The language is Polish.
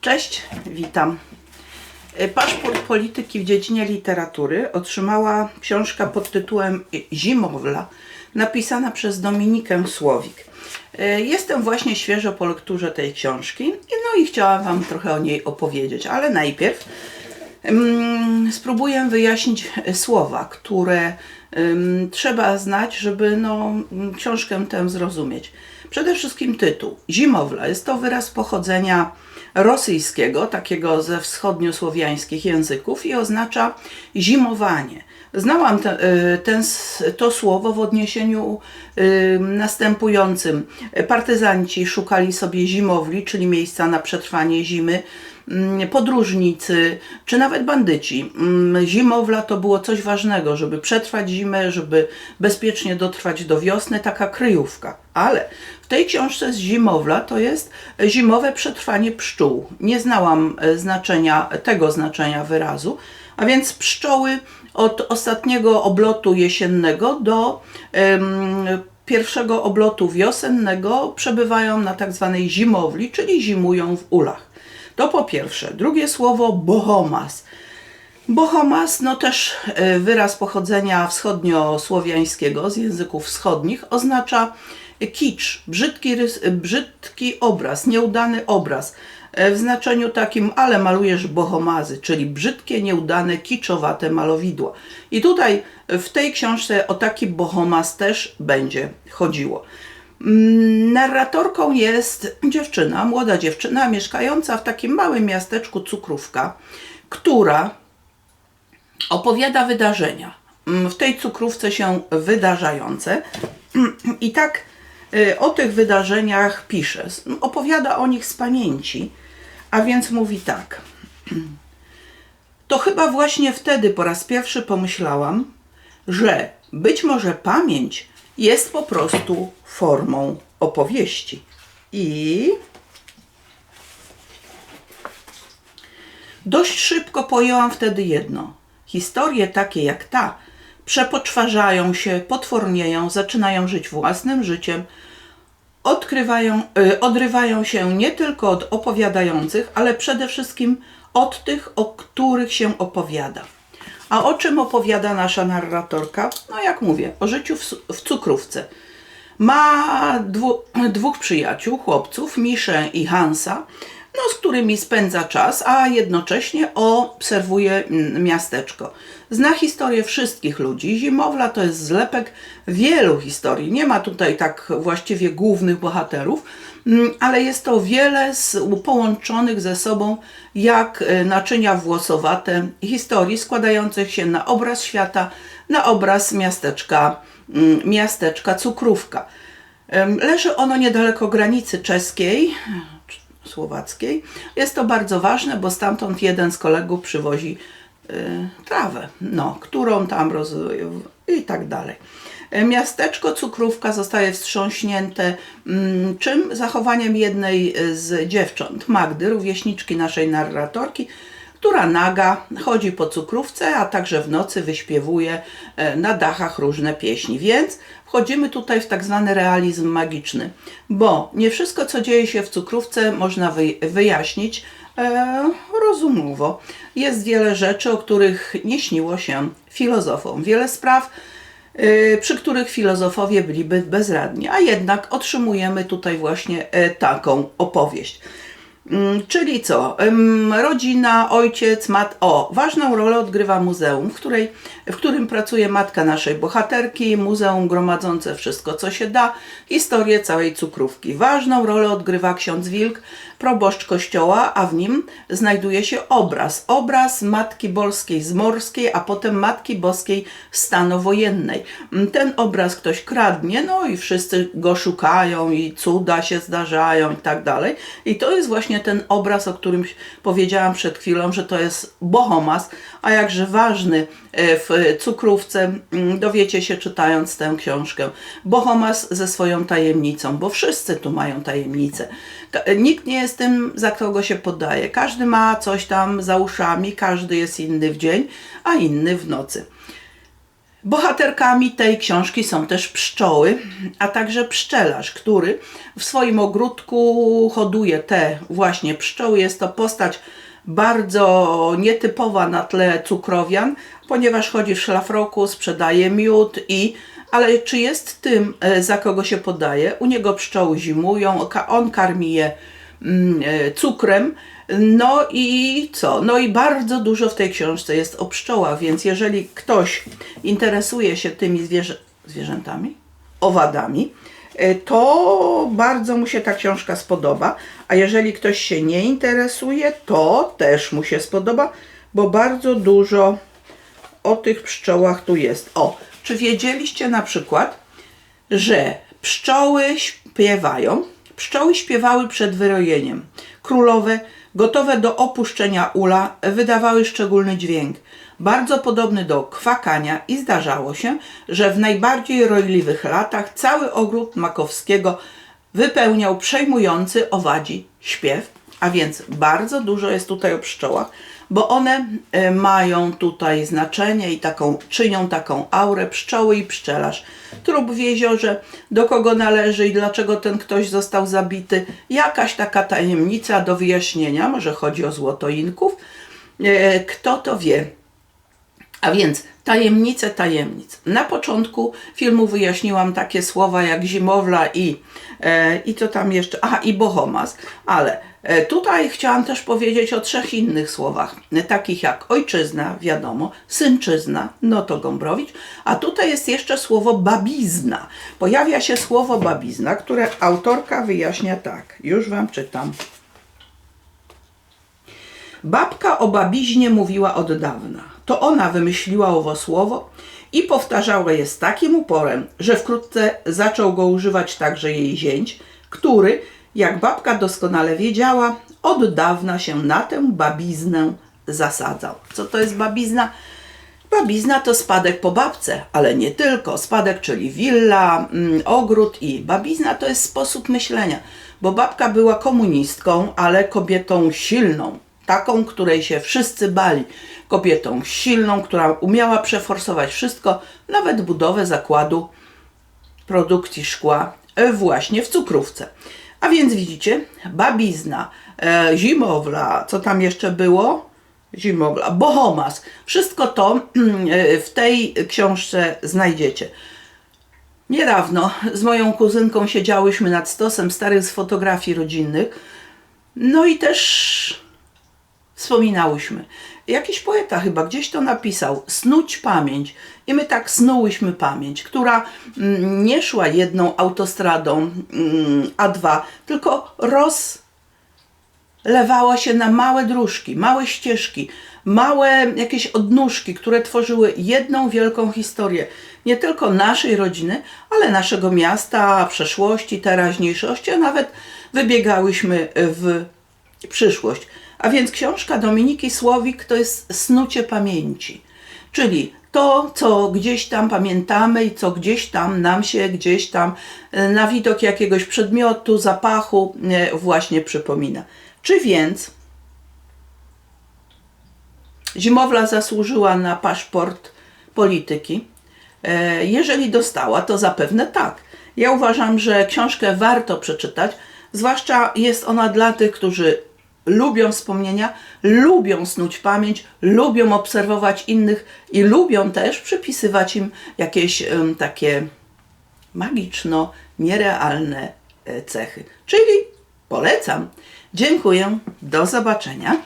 Cześć, witam. E, Paszport polityki w dziedzinie literatury otrzymała książka pod tytułem Zimowla, napisana przez Dominikę Słowik. E, Jestem właśnie świeżo po lekturze tej książki, no i chciałam Wam trochę o niej opowiedzieć, ale najpierw mm, spróbuję wyjaśnić słowa, które ym, trzeba znać, żeby no, mm, książkę tę zrozumieć. Przede wszystkim tytuł. Zimowla jest to wyraz pochodzenia rosyjskiego, takiego ze wschodniosłowiańskich języków i oznacza zimowanie. Znałam te, y, ten, to słowo w odniesieniu y, następującym. Partyzanci szukali sobie zimowli, czyli miejsca na przetrwanie zimy, podróżnicy, czy nawet bandyci. Mm, Zimowla to było coś ważnego, żeby przetrwać zimę, żeby bezpiecznie dotrwać do wiosny, taka kryjówka. Ale w tej książce z Zimowla to jest zimowe przetrwanie pszczół. Nie znałam e, znaczenia, tego znaczenia wyrazu, a więc pszczoły od ostatniego oblotu jesiennego do pierwszego oblotu wiosennego przebywają na tak zwanej zimowli, czyli zimują w ulach. To po pierwsze. Drugie słowo bohomas. Bohomas, no też e, wyraz pochodzenia wschodniosłowiańskiego z języków wschodnich, oznacza kicz, brzydki, rys, brzydki obraz, nieudany obraz. e, W znaczeniu takim, ale malujesz bohomazy, czyli brzydkie, nieudane, kiczowate malowidła. I tutaj w tej książce o taki bohomas też będzie chodziło. Mm, Narratorką jest dziewczyna, młoda dziewczyna, mieszkająca w takim małym miasteczku Cukrówka, która opowiada wydarzenia. Mm, W tej cukrówce się wydarzające. I tak y, o tych wydarzeniach pisze. Opowiada o nich z pamięci, a więc mówi tak. To chyba właśnie wtedy po raz pierwszy pomyślałam, że być może pamięć jest po prostu formą opowieści. I Dość szybko pojęłam wtedy jedno. Historie takie jak ta przepoczwarzają się, potwornieją, zaczynają żyć własnym życiem, odkrywają, y, odrywają się nie tylko od opowiadających, ale przede wszystkim od tych, o których się opowiada. A o czym opowiada nasza narratorka? No jak mówię, o życiu w, w cukrówce. Ma dwu, dwóch przyjaciół, chłopców, Miszę i Hansa, no, z którymi spędza czas, a jednocześnie obserwuje mm, miasteczko. Zna historię wszystkich ludzi. Zimowla to jest zlepek wielu historii. Nie ma tutaj tak właściwie głównych bohaterów, mm, ale jest to wiele z, połączonych ze sobą jak e, naczynia włosowate historii składających się na obraz świata, na obraz miasteczka, mm, miasteczka Cukrówka. Leży ono niedaleko granicy czeskiej, słowackiej. Jest to bardzo ważne, bo stamtąd jeden z kolegów przywozi y, trawę, no, którą tam roz... i tak dalej. E, Miasteczko Cukrówka zostaje wstrząśnięte mm, czym? Zachowaniem jednej z dziewcząt, Magdy, rówieśniczki naszej narratorki, która naga chodzi po cukrówce, a także w nocy wyśpiewuje e, na dachach różne pieśni. Więc wchodzimy tutaj w tak zwany realizm magiczny, bo nie wszystko, co dzieje się w cukrówce, można wy, wyjaśnić e, rozumowo. Jest wiele rzeczy, o których nie śniło się filozofom. Wiele spraw, e, przy których filozofowie byliby bezradni, a jednak otrzymujemy tutaj właśnie taką opowieść. Mm, Czyli co? Rodzina, ojciec, mat. O, ważną rolę odgrywa muzeum, w, której, w którym pracuje matka naszej bohaterki, muzeum gromadzące wszystko, co się da, historię całej cukrówki. Ważną rolę odgrywa ksiądz Wilk, proboszcz kościoła, a w nim znajduje się obraz. Obraz Matki Boskiej z Morskiej, a potem Matki Boskiej stanowojennej. Mm, Ten obraz ktoś kradnie, no i wszyscy go szukają i cuda się zdarzają i tak dalej. I to jest właśnie ten obraz, o którym powiedziałam przed chwilą, że to jest bohomas, a jakże ważny e, w cukrówce, mm, dowiecie się czytając tę książkę. Bohomas ze swoją tajemnicą, bo wszyscy tu mają tajemnicę. Ka- Nikt nie jest tym, za kogo się podaje. Każdy ma coś tam za uszami, każdy jest inny w dzień, a inny w nocy. Bohaterkami tej książki są też pszczoły, a także pszczelarz, który w swoim ogródku hoduje te właśnie pszczoły. Jest to postać bardzo nietypowa na tle cukrowian, ponieważ chodzi w szlafroku, sprzedaje miód i ale czy jest tym, e, za kogo się podaje? U niego pszczoły zimują, on karmi je mm, e, cukrem. No i co? No i bardzo dużo w tej książce jest o pszczołach, więc jeżeli ktoś interesuje się tymi zwierzę zwierzętami, owadami, to bardzo mu się ta książka spodoba. A jeżeli ktoś się nie interesuje, to też mu się spodoba, bo bardzo dużo o tych pszczołach tu jest. O, czy wiedzieliście na przykład, że pszczoły śpiewają? Pszczoły śpiewały przed wyrojeniem. Królowe, gotowe do opuszczenia ula, wydawały szczególny dźwięk, bardzo podobny do kwakania i zdarzało się, że w najbardziej rojliwych latach cały ogród Makowskiego wypełniał przejmujący owadzi śpiew, a więc bardzo dużo jest tutaj o pszczołach, bo one e, mają tutaj znaczenie i taką, czynią taką aurę pszczoły i pszczelarz. Trup w jeziorze, do kogo należy i dlaczego ten ktoś został zabity, jakaś taka tajemnica do wyjaśnienia, może chodzi o złotoinków, E, kto to wie. A więc tajemnice tajemnic. Na początku filmu wyjaśniłam takie słowa jak zimowla i, e, i co tam jeszcze, aha i bohomas, ale tutaj chciałam też powiedzieć o trzech innych słowach, e, takich jak ojczyzna, wiadomo, synczyzna, no to Gombrowicz, a tutaj jest jeszcze słowo babizna. Pojawia się słowo babizna, które autorka wyjaśnia tak, już Wam czytam. Babka o babiźnie mówiła od dawna. To ona wymyśliła owo słowo i powtarzała je z takim uporem, że wkrótce zaczął go używać także jej zięć, który, jak babka doskonale wiedziała, od dawna się na tę babiznę zasadzał. Co to jest babizna? Babizna to spadek po babce, ale nie tylko. Spadek, czyli willa, mm, ogród i babizna to jest sposób myślenia, bo babka była komunistką, ale kobietą silną, taką, której się wszyscy bali. Kobietą silną, która umiała przeforsować wszystko, nawet budowę zakładu produkcji szkła e, właśnie w cukrówce. A więc widzicie, babizna, e, zimowla, co tam jeszcze było? Zimowla, bohomas. Wszystko to mm, e, w tej książce znajdziecie. Niedawno z moją kuzynką siedziałyśmy nad stosem starych z fotografii rodzinnych. No i też wspominałyśmy. Jakiś poeta chyba gdzieś to napisał, snuć pamięć. I my tak snułyśmy pamięć, która mm, nie szła jedną autostradą mm, A2, tylko rozlewała się na małe dróżki, małe ścieżki, małe jakieś odnóżki, które tworzyły jedną wielką historię. Nie tylko naszej rodziny, ale naszego miasta, przeszłości, teraźniejszości, a nawet wybiegałyśmy w przyszłość. A więc książka Dominiki Słowik to jest snucie pamięci, czyli to, co gdzieś tam pamiętamy i co gdzieś tam nam się gdzieś tam e, na widok jakiegoś przedmiotu, zapachu e, właśnie przypomina. Czy więc Zimowla zasłużyła na paszport polityki? E, Jeżeli dostała, to zapewne tak. Ja uważam, że książkę warto przeczytać, zwłaszcza jest ona dla tych, którzy lubią wspomnienia, lubią snuć pamięć, lubią obserwować innych i lubią też przypisywać im jakieś em, takie magiczno nierealne e, cechy. Czyli polecam. Dziękuję. Do zobaczenia.